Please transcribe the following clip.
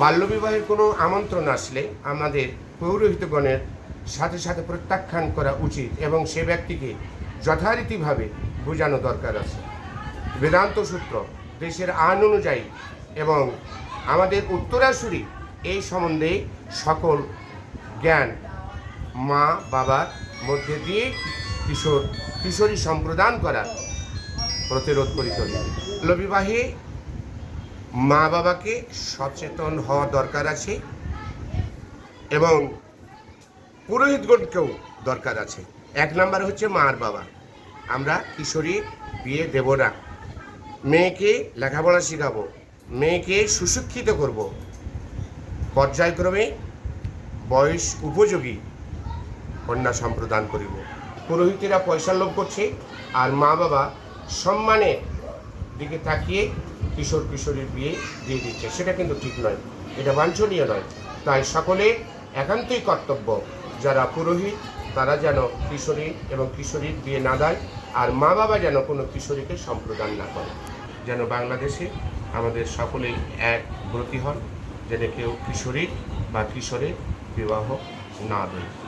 বাল্যবিবাহের কোনো আমন্ত্রণ আসলে আমাদের পৌরোহিতগণের সাথে সাথে প্রত্যাখ্যান করা উচিত এবং সে ব্যক্তিকে যথারীতিভাবে বোঝানো দরকার আছে। বেদান্ত সূত্র দেশের আইন অনুযায়ী এবং আমাদের উত্তরাসুরি এই সম্বন্ধে সকল জ্ঞান মা বাবার মধ্যে দিয়ে কিশোর কিশোরী সম্প্রদান করা প্রতিরোধ করিতে হইবে বাল্যবিবাহে মা বাবাকে সচেতন হওয়া দরকার আছে এবং পুরোহিতগণকেও দরকার আছে। এক নাম্বার হচ্ছে মার বাবা আমরা কিশোরী, বিয়ে দেব না। মেয়েকে লেখাপড়া শেখাবো, মেয়েকে সুশিক্ষিত করব। পর্যায়ক্রমে বয়স উপযোগী কন্যা সম্প্রদান করিব। পুরোহিতেরা পয়সা লোভ করছে আর মা বাবা সম্মানের দিকে তাকিয়ে কিশোর কিশোরীর বিয়ে দিয়ে দিচ্ছে। সেটা কিন্তু ঠিক নয়। এটা বাঞ্ছনীয় নয়। তাই সকলে একান্তই কর্তব্য, যারা পুরোহিত, তারা যেন কিশোরী এবং কিশোরীর বিয়ে না দেয়, আর মা বাবা যেন কোনো কিশোরীকে সম্প্রদান না করে। যেন বাংলাদেশে আমাদের সকলেই এক ব্রতী হন, যেন কেউ কিশোরী বা কিশোরের বিবাহ না দেয়।